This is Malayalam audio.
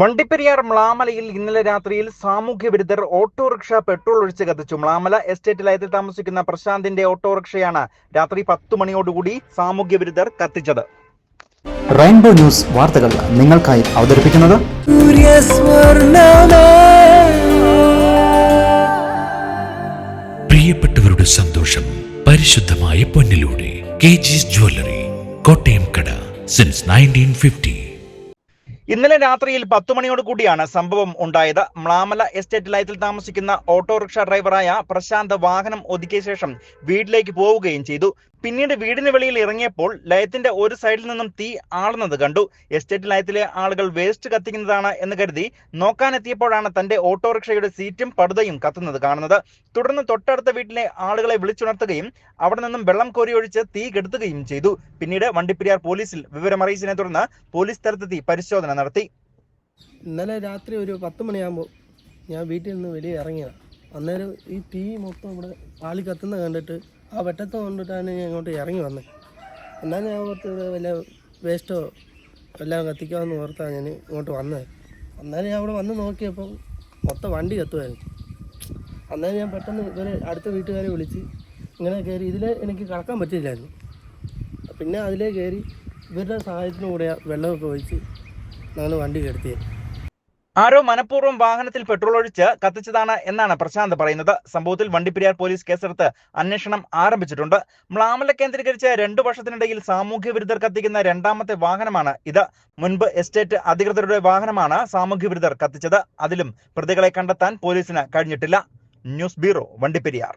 വണ്ടിപ്പെരിയാർ മ്ലാമലയിൽ ഇന്നലെ രാത്രിയിൽ സാമൂഹ്യ വിരുദ്ധർ ഓട്ടോറിക്ഷ പെട്രോൾ ഒഴിച്ച് കത്തിച്ചു. മ്ലാമല എസ്റ്റേറ്റ് ലയത്തിൽ താമസിക്കുന്ന പ്രശാന്തിന്റെ ഓട്ടോറിക്ഷയാണ് രാത്രി പത്തു മണിയോടുകൂടി സാമൂഹ്യ വിരുദ്ധർ കത്തിച്ചത്. റെയിൻബോ ന്യൂസ് വാർത്തകൾ നിങ്ങൾക്കായി അവതരിപ്പിക്കുന്നത് പ്രിയപ്പെട്ടവരുടെ സന്തോഷം പരിശുദ്ധമായ പൊന്നിലൂടെ കെ ജിസ് ജ്വല്ലറി കോട്ടയം കട സിൻസ് നയന്റീൻ ഫിഫ്റ്റി ഇന്നലെ രാത്രിയിൽ പത്തു മണിയോട് കൂടിയാണ് സംഭവം ഉണ്ടായത്. മ്ലാമല എസ്റ്റേറ്റ് ലയത്തിൽ താമസിക്കുന്ന ഓട്ടോറിക്ഷ ഡ്രൈവറായ പ്രശാന്ത് വാഹനം ഒതുക്കിയ ശേഷം വീട്ടിലേക്ക് പോവുകയും ചെയ്തു. പിന്നീട് വീടിന് വെളിയിൽ ഇറങ്ങിയപ്പോൾ ലയത്തിന്റെ ഒരു സൈഡിൽ നിന്നും തീ ആളുന്നത് കണ്ടു. എസ്റ്റേറ്റ് ലയത്തിലെ ആളുകൾ വേസ്റ്റ് കത്തിക്കുന്നതാണ് എന്ന് കരുതി നോക്കാനെത്തിയപ്പോഴാണ് തന്റെ ഓട്ടോറിക്ഷയുടെ സീറ്റും പടുതയും കത്തുന്നത് കാണുന്നത്. തുടർന്ന് തൊട്ടടുത്ത വീട്ടിലെ ആളുകളെ വിളിച്ചുണർത്തുകയും അവിടെ നിന്നും വെള്ളം കോരിയൊഴിച്ച് തീ കെടുത്തുകയും ചെയ്തു. പിന്നീട് വണ്ടിപ്പെരിയാർ പോലീസിൽ വിവരമറിയിച്ചതിനെ തുടർന്ന് പോലീസ് സ്ഥലത്തെത്തി പരിശോധന നടത്തി. ഇന്നലെ രാത്രി ഒരു പത്ത് മണിയാകുമ്പോൾ ഞാൻ വീട്ടിൽ നിന്ന് വെളിയിൽ ഇറങ്ങിയതാണ് അന്നേരം ഈ തീ മൊത്തം ഇവിടെ പാളി കത്തുന്ന കണ്ടിട്ട് ആ വെട്ടത്ത് കൊണ്ടിട്ടാണ് ഞാൻ ഇങ്ങോട്ട് ഇറങ്ങി വന്നത്. എന്നാൽ ഞാൻ ഓർത്ത് ഇവിടെ വല്ല വേസ്റ്റോ എല്ലാം കത്തിക്കാമെന്ന് ഓർത്താണ് ഞാൻ ഇങ്ങോട്ട് വന്നത്. അന്നേരം ഞാൻ അവിടെ വന്ന് നോക്കിയപ്പോൾ മൊത്തം വണ്ടി കത്തുമായിരുന്നു അന്നേരം ഞാൻ പെട്ടെന്ന് ഇവരെ അടുത്ത വീട്ടുകാരെ വിളിച്ച് ഇങ്ങനെ കയറി ഇതിൽ എനിക്ക് കടക്കാൻ പറ്റില്ലായിരുന്നു പിന്നെ അതിലേ കയറി ഇവരുടെ സഹായത്തിനൂടെ വെള്ളമൊക്കെ ഒഴിച്ച് ഞങ്ങൾ വണ്ടി കെടുത്തിയത്. ആരോ മനഃപൂർവം വാഹനത്തിൽ പെട്രോൾ ഒഴിച്ച് കത്തിച്ചതാണ് എന്നാണ് പ്രശാന്ത് പറയുന്നത്. സംഭവത്തിൽ വണ്ടിപ്പെരിയാർ പോലീസ് കേസെടുത്ത് അന്വേഷണം ആരംഭിച്ചിട്ടുണ്ട്. മ്ലാമല കേന്ദ്രീകരിച്ച് രണ്ടു വർഷത്തിനിടയിൽ സാമൂഹ്യ വിരുദ്ധർ കത്തിക്കുന്ന രണ്ടാമത്തെ വാഹനമാണ് ഇത്. മുൻപ് എസ്റ്റേറ്റ് അധികൃതരുടെ വാഹനമാണ് സാമൂഹ്യ വിരുദ്ധർ കത്തിച്ചത്. അതിലും പ്രതികളെ കണ്ടെത്താൻ പോലീസിന് കഴിഞ്ഞിട്ടില്ല. News bureau Vandiperiyar.